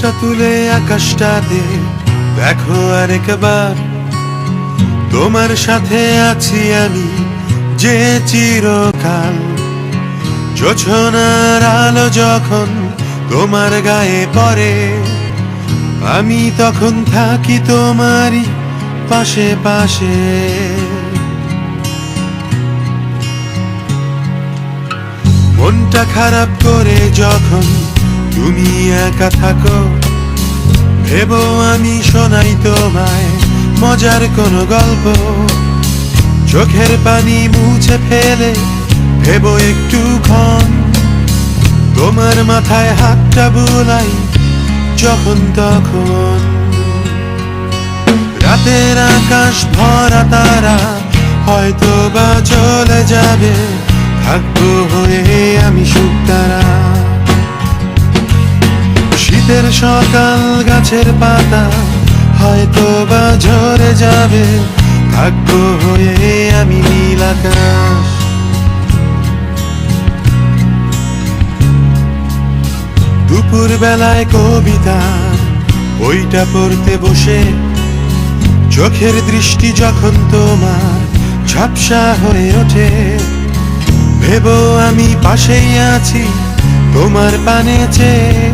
চোখটা তুলে আকাশটাতে, দেখো আরেকবার। তোমার সাথে আছি আমি যে চিরকাল। যোছনার আলো যখন তোমার গায়ে পড়ে, আমি তখন থাকি তোমারই পাশে পাশে। মনটা খারাপ করে যখন তুমি একা থাকো, ভেবো আমি শোনাই তোমায় মজার কোনো গল্প। চোখের পানি মুছে ফেলে, ভেবো একটু ক্ষণ তোমার মাথায় হাতটা বুলাই যখন তখন। রাতের আকাশ ভরা তারা হয়তো বা চলে যাবে, থাকব হয়ে আমি সুখ শীতের সকাল, গাছের পাতা হয়তো বা ঝরে যাবে। থাকব হয়ে আমি নীল আকাশ। দুপুর বেলায় কবিতা, বইটা পড়তে বসে চোখের দৃষ্টি যখন তোমার ঝাপসা হয়ে ওঠে, ভেবো আমি পাশেই আছি, তোমার পানে চেয়ে।